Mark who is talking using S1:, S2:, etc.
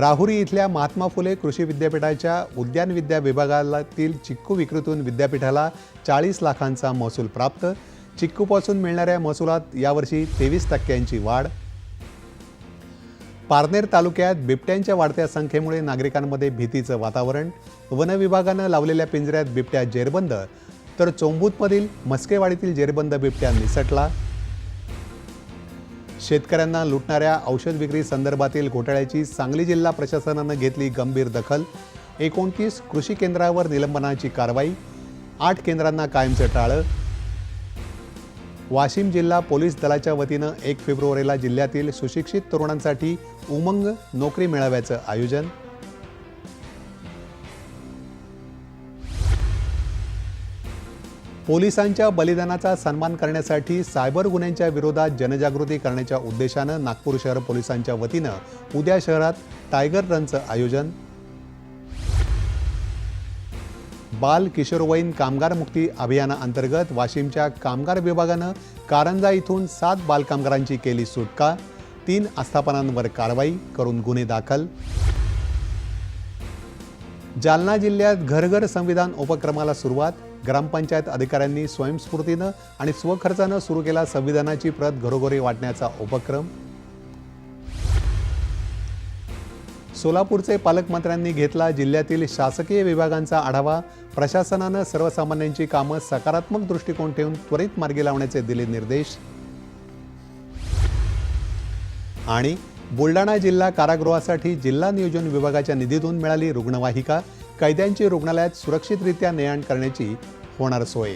S1: राहुरी इथल्या महात्मा फुले कृषी विद्यापीठाच्या उद्यान विद्या विभागातील चिक्कू विक्रीतून विद्यापीठाला चाळीस लाखांचा महसूल प्राप्त. चिक्कूपासून मिळणाऱ्या महसुलात यावर्षी तेवीस टक्क्यांची वाढ. पारनेर तालुक्यात बिबट्यांच्या वाढत्या संख्येमुळे नागरिकांमध्ये भीतीचं वातावरण. वनविभागानं लावलेल्या पिंजऱ्यात बिबट्या जेरबंद. तर चोंबूतमधील मस्केवाडीतील जेरबंद बिबट्या निसटला. शेतकऱ्यांना लुटणाऱ्या औषध विक्री संदर्भातील घोटाळ्याची सांगली जिल्हा प्रशासनानं घेतली गंभीर दखल. एकोणतीस कृषी केंद्रावर निलंबनाची कारवाई. आठ केंद्रांना कायमचं टाळं. वाशिम जिल्हा पोलीस दलाच्या वतीनं एक फेब्रुवारीला जिल्ह्यातील सुशिक्षित तरुणांसाठी उमंग नोकरी मेळाव्याचं आयोजन. पोलिसांच्या बलिदानाचा सन्मान करण्यासाठी सायबर गुन्ह्यांच्या विरोधात जनजागृती करण्याच्या उद्देशानं नागपूर शहर पोलिसांच्या वतीनं उद्या शहरात टायगर रनचं आयोजन. बाल किशोरवयीन कामगार मुक्ती अभियानाअंतर्गत वाशिमच्या कामगार विभागानं कारंजा इथून सात बालकामगारांची केली सुटका. तीन आस्थापनांवर कारवाई करून गुन्हे दाखल. जालना जिल्ह्यात घरघर संविधान उपक्रमाला सुरुवात ग्रामपंचायत अधिकाऱ्यांनी स्वयंस्फूर्तीनं आणि स्वखर्चानं सुरू केला संविधानाची प्रत घरोघरी वाटण्याचा उपक्रम. सोलापूरचे पालकमंत्र्यांनी घेतला जिल्ह्यातील शासकीय विभागांचा आढावा. प्रशासनानं सर्वसामान्यांची कामं सकारात्मक दृष्टिकोन ठेवून त्वरित मार्गी लावण्याचे दिले निर्देश. आणि बुलढाणा जिल्हा कारागृहासाठी जिल्हा नियोजन विभागाच्या निधीतून मिळाली रुग्णवाहिका. कैद्यांची रुग्णालयात सुरक्षितरित्या ने आण करण्याची होणार सोय.